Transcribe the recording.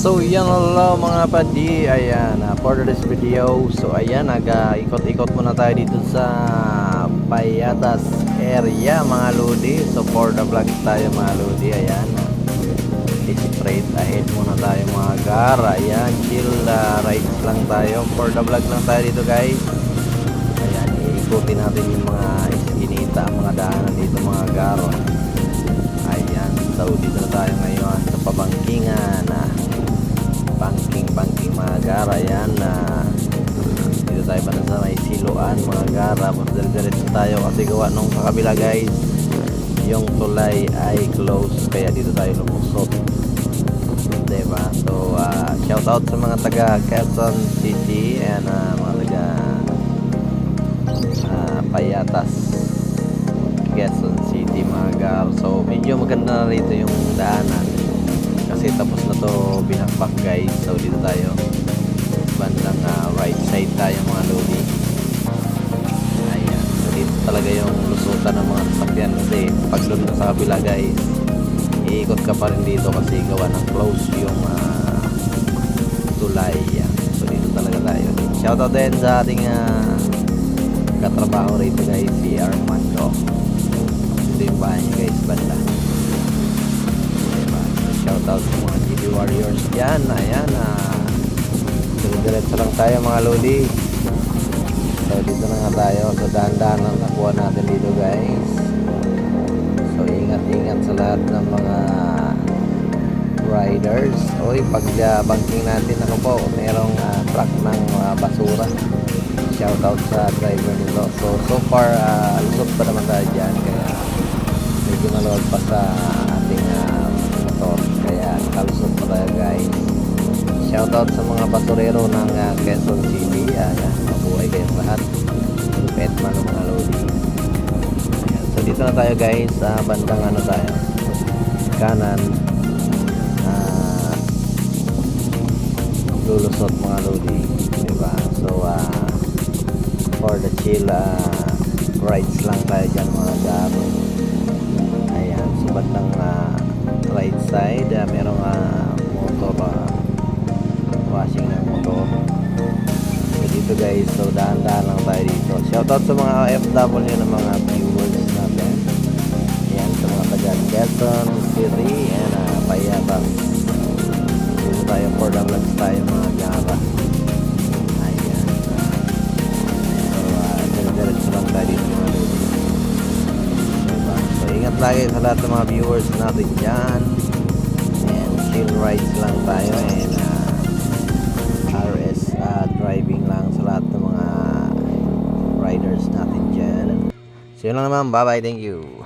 So yan hello mga padi. Ayan uh, for this video. So ayan nag-ikot-ikot muna tayo dito sa Payatas area mga lodi. So for the vlog tayo mga lodi. Ayan. Straight ahead muna tayo mga gar. Ayan chill uh, rides lang tayo. For the vlog lang tayo dito guys. Ayan iikutin natin yung mga iskinita Mga daanan dito mga gar. Ayan so dito tayo ngayon Sa pabangkingan. ah mga gara yan na dito tayo pa sa may siluan mga gara diretso tayo kasi gawa nung sa kabila guys yung tulay ay close kaya dito tayo lumusot. Diba so uh, shout out sa mga taga Quezon City and uh, mga taga uh, Payatas Quezon City mga gar so medyo maganda na rito yung daanan tapos na to binakbak guys. So dito tayo. Bandang uh, right side tayo mga lodi ayan. So dito talaga yung lusutan ng mga sasakyan. Kasi pag doon ka sa kabila guys iikot ka pa rin dito kasi gawa ng close yung uh, tulay. Yan. so dito talaga tayo. Shoutout din sa ating uh, katrabaho rito guys si Armando ito yung bahay guys banda. Shoutout GD Warriors. Dyan ayan ah. Diretso lang tayo mga lodi. So dito na nga tayo. So dahan-dahan lang nakuha natin dito guys. So ingat-ingat sa lahat ng mga riders. Oy pag uh, banking natin ako po merong ah, truck ng ah, basura. Shoutout sa driver nito. So so far uh, lusot pa naman tayo dyan kaya medyo maluwag pa sa shoutout sa mga basurero ng uh, Quezon City. Ayan mabuhay kayong lahat. Pet man ang mga lodi. Ayan, so dito na tayo guys. Sa bandang ano tayo? Kanan. Ah lulusot mga lodi diba so ah for the chill ah, rides lang tayo dyan mga garo ayan so bandang ah, right side ah, merong ah, guys. So dahan-dahan lang tayo dito. Shoutout sa mga OFW ng mga viewers natin. Ayan sa mga taga Quezon City and uh, Payatas dito tayo for the vlogs tayo mga gara ayan so uh, diretso lang tayo dito mga lodi diba? so ingat lagi sa lahat ng mga viewers natin dyan. And chill rides lang tayo. And uh, so yun lang naman. Bye bye thank you